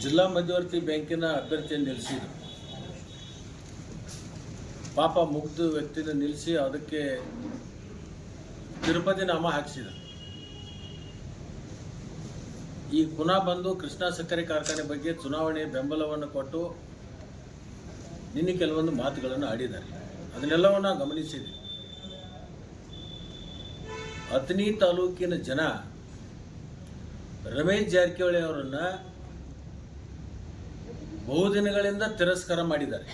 ಜಿಲ್ಲಾ ಮಧ್ಯವರ್ತಿ ಬ್ಯಾಂಕಿನ ಅಭ್ಯರ್ಥಿಯನ್ನು ನಿಲ್ಲಿಸಿದ್ರು. ಪಾಪ ಮುಗ್ಧ ವ್ಯಕ್ತಿನ ನಿಲ್ಲಿಸಿ ಅದಕ್ಕೆ ತಿರುಪತಿ ನಾಮ ಹಾಕಿಸಿದರು. ಈ ಪುನಃ ಬಂದು ಕೃಷ್ಣ ಸಕ್ಕರೆ ಕಾರ್ಖಾನೆ ಬಗ್ಗೆ ಚುನಾವಣೆ ಬೆಂಬಲವನ್ನು ಕೊಟ್ಟು ನಿನ್ನೆ ಕೆಲವೊಂದು ಮಾತುಗಳನ್ನು ಆಡಿದ್ದಾರೆ. ಅದನ್ನೆಲ್ಲವನ್ನ ಗಮನಿಸಿದೆ ಅತ್ನಿ ತಾಲೂಕಿನ ಜನ ರಮೇಶ್ ಜಾರಕಿಹೊಳಿ ಅವರನ್ನ ಬಹುದಿನಗಳಿಂದ ತಿರಸ್ಕಾರ ಮಾಡಿದ್ದಾರೆ.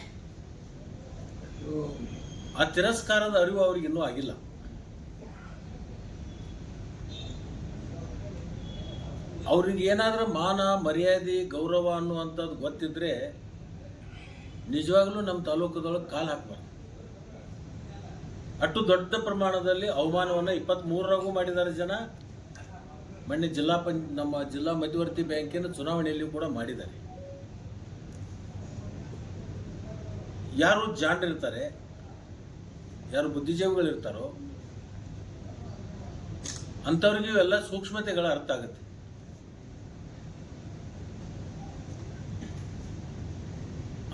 ಆ ತಿರಸ್ಕಾರದ ಅರಿವು ಅವ್ರಿಗೆ ಇನ್ನೂ ಆಗಿಲ್ಲ. ಅವ್ರಿಗೆ ಏನಾದರೂ ಮಾನ, ಮರ್ಯಾದೆ, ಗೌರವ ಅನ್ನುವಂಥದ್ದು ಗೊತ್ತಿದ್ರೆ ನಿಜವಾಗ್ಲೂ ನಮ್ಮ ತಾಲೂಕದೊಳಗೆ ಕಾಲು ಹಾಕ್ಬಾರ್ದು. ಅಷ್ಟು ದೊಡ್ಡ ಪ್ರಮಾಣದಲ್ಲಿ ಅವಮಾನವನ್ನು ಇಪ್ಪತ್ತ್ಮೂರರಾಗೂ ಮಾಡಿದ್ದಾರೆ ಜನ. ಮೊನ್ನೆ ಜಿಲ್ಲಾ ಪಂ, ನಮ್ಮ ಜಿಲ್ಲಾ ಮಧ್ಯವರ್ತಿ ಬ್ಯಾಂಕಿನ ಚುನಾವಣೆಯಲ್ಲಿ ಕೂಡ ಮಾಡಿದ್ದಾರೆ. ಯಾರು ಜಾಣರಿರ್ತಾರೆ ಯಾರು ಬುದ್ಧಿಜೀವಿಗಳಿರ್ತಾರೋ ಅಂಥವ್ರಿಗೂ ಎಲ್ಲ ಸೂಕ್ಷ್ಮತೆಗಳ ಅರ್ಥ ಆಗುತ್ತೆ.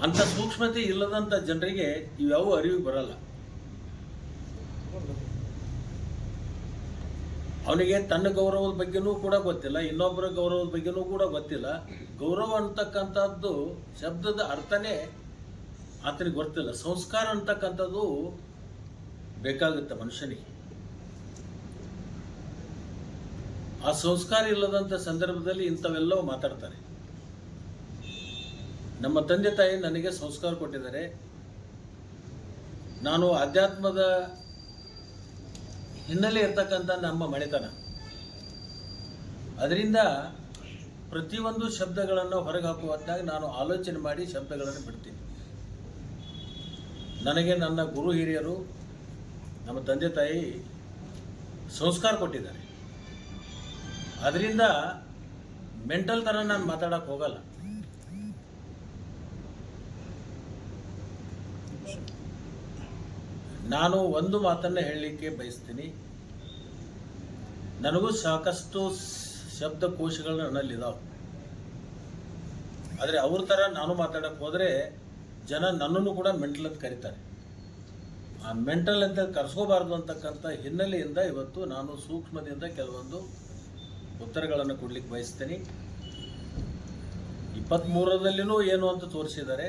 ಅಂಥ ಸೂಕ್ಷ್ಮತೆ ಇಲ್ಲದಂಥ ಜನರಿಗೆ ಇವ್ಯಾವೂ ಅರಿವು ಬರಲ್ಲ. ಅವನಿಗೆ ತನ್ನ ಗೌರವದ ಬಗ್ಗೆನೂ ಕೂಡ ಗೊತ್ತಿಲ್ಲ, ಇನ್ನೊಬ್ಬರ ಗೌರವದ ಬಗ್ಗೆನೂ ಕೂಡ ಗೊತ್ತಿಲ್ಲ. ಗೌರವ ಅಂತಕ್ಕಂಥದ್ದು ಶಬ್ದದ ಅರ್ಥನೇ ಆತನಿಗೆ ಗೊತ್ತಿಲ್ಲ. ಸಂಸ್ಕಾರ ಅಂತಕ್ಕಂಥದ್ದು ಬೇಕಾಗುತ್ತೆ ಮನುಷ್ಯನಿಗೆ. ಆ ಸಂಸ್ಕಾರ ಇಲ್ಲದಂಥ ಸಂದರ್ಭದಲ್ಲಿ ಇಂಥವೆಲ್ಲವೂ ಮಾತಾಡ್ತಾರೆ. ನಮ್ಮ ತಂದೆ ತಾಯಿ ನನಗೆ ಸಂಸ್ಕಾರ ಕೊಟ್ಟಿದ್ದಾರೆ. ನಾನು ಅಧ್ಯಾತ್ಮದ ಹಿನ್ನೆಲೆ ಇರ್ತಕ್ಕಂಥ ನಮ್ಮ ಮಳೆತನ ಅದರಿಂದ ಪ್ರತಿಯೊಂದು ಶಬ್ದಗಳನ್ನು ಹೊರಗೆ ಹಾಕುವ ನಾನು ಆಲೋಚನೆ ಮಾಡಿ ಶಬ್ದಗಳನ್ನು ಬಿಡ್ತೀನಿ. ನನಗೆ ನನ್ನ ಗುರು ಹಿರಿಯರು, ನಮ್ಮ ತಂದೆ ತಾಯಿ ಸಂಸ್ಕಾರ ಕೊಟ್ಟಿದ್ದಾರೆ. ಅದರಿಂದ ಮೆಂಟಲ್ ಥರ ನಾನು ಮಾತಾಡೋಕ್ಕೆ ಹೋಗಲ್ಲ. ನಾನು ಒಂದು ಮಾತನ್ನು ಹೇಳಲಿಕ್ಕೆ ಬಯಸ್ತೀನಿ. ನನಗೂ ಸಾಕಷ್ಟು ಶಬ್ದಕೋಶಗಳು ನನ್ನಲ್ಲಿದ್ದಾವೆ ಆದರೆ ಅವ್ರ ಥರ ನಾನು ಮಾತಾಡಕ್ಕೆ ಹೋದರೆ ಜನ ನನ್ನನ್ನು ಕೂಡ ಮೆಂಟಲ್ ಅಂತ ಕರೀತಾರೆ. ಆ ಮೆಂಟಲ್ ಅಂತ ಕರೆಸ್ಕೋಬಾರ್ದು ಅಂತಕ್ಕಂಥ ಹಿನ್ನೆಲೆಯಿಂದ ಇವತ್ತು ನಾನು ಸೂಕ್ಷ್ಮದಿಂದ ಕೆಲವೊಂದು ಉತ್ತರಗಳನ್ನು ಕೊಡ್ಲಿಕ್ಕೆ ಬಯಸ್ತೀನಿ. ಇಪ್ಪತ್ತ್ಮೂರರಲ್ಲಿನೂ ಏನು ಅಂತ ತೋರಿಸಿದ್ದಾರೆ.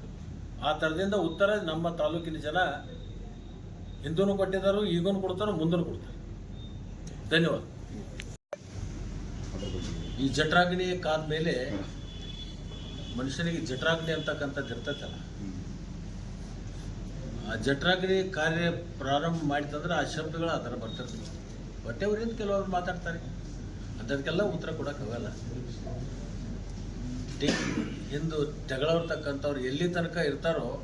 ಆ ಥರದಿಂದ ಉತ್ತರ ನಮ್ಮ ತಾಲೂಕಿನ ಜನ ಹಿಂದೂ ಕೊಟ್ಟಿದ್ದಾರೆ ಈಗೂ ಕೊಡ್ತಾರೆ ಮುಂದೂ ಕೊಡ್ತಾರೆ. ಧನ್ಯವಾದ. ಈ ಜಠರಾಗ್ನಿ ಕಾದ ಮೇಲೆ ಮನುಷ್ಯನಿಗೆ ಜಠರಾಗ್ನಿ ಅಂತಕ್ಕಂಥದ್ದು ಇರ್ತೈತಲ್ಲ. ಆ ಜಠರಾಗ್ನಿ ಕಾರ್ಯ ಪ್ರಾರಂಭ ಮಾಡಿತಂದ್ರೆ ಆ ಶಬ್ದಗಳು ಆ ಥರ ಬರ್ತಿರ್ತವೆ. ಬಟ್ಟೆ ಊರಿಂದ ಕೆಲವರು ಮಾತಾಡ್ತಾರೆ. ಅದಕ್ಕೆಲ್ಲ ಉತ್ತರ ಕೊಡೋಕ್ಕಾಗಲ್ಲ. ಟಿ- ಎಂದು ತೆಗಳವ್ರ್ತಕ್ಕಂಥವ್ರು ಎಲ್ಲಿ ತನಕ ಇರ್ತಾರೋ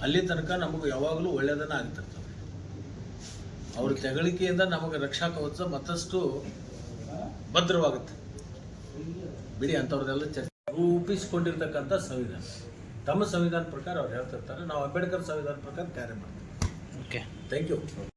ಅಲ್ಲಿ ತನಕ ನಮಗೆ ಯಾವಾಗಲೂ ಒಳ್ಳೆಯದನ್ನ ಆಗ್ತಿರ್ತವೆ ಅವ್ರ ಜಗಳಿಕೆಯಿಂದ ನಮಗೆ ರಕ್ಷಾ ಕವಚ ಮತ್ತಷ್ಟು ಭದ್ರವಾಗುತ್ತೆ. ಬಿಡಿ ಅಂಥವ್ರದೆಲ್ಲ ಚರ್ಚೆ. ರೂಪಿಸಿಕೊಂಡಿರ್ತಕ್ಕಂಥ ಸಂವಿಧಾನ. ತಮ್ಮ ಸಂವಿಧಾನ ಪ್ರಕಾರ ಅವ್ರು ಹೇಳ್ತಿರ್ತಾರೆ. ನಾವು ಅಂಬೇಡ್ಕರ್ ಸಂವಿಧಾನ ಪ್ರಕಾರ ಕಾರ್ಯ ಮಾಡ್ತೀವಿ. ಓಕೆ. Thank you.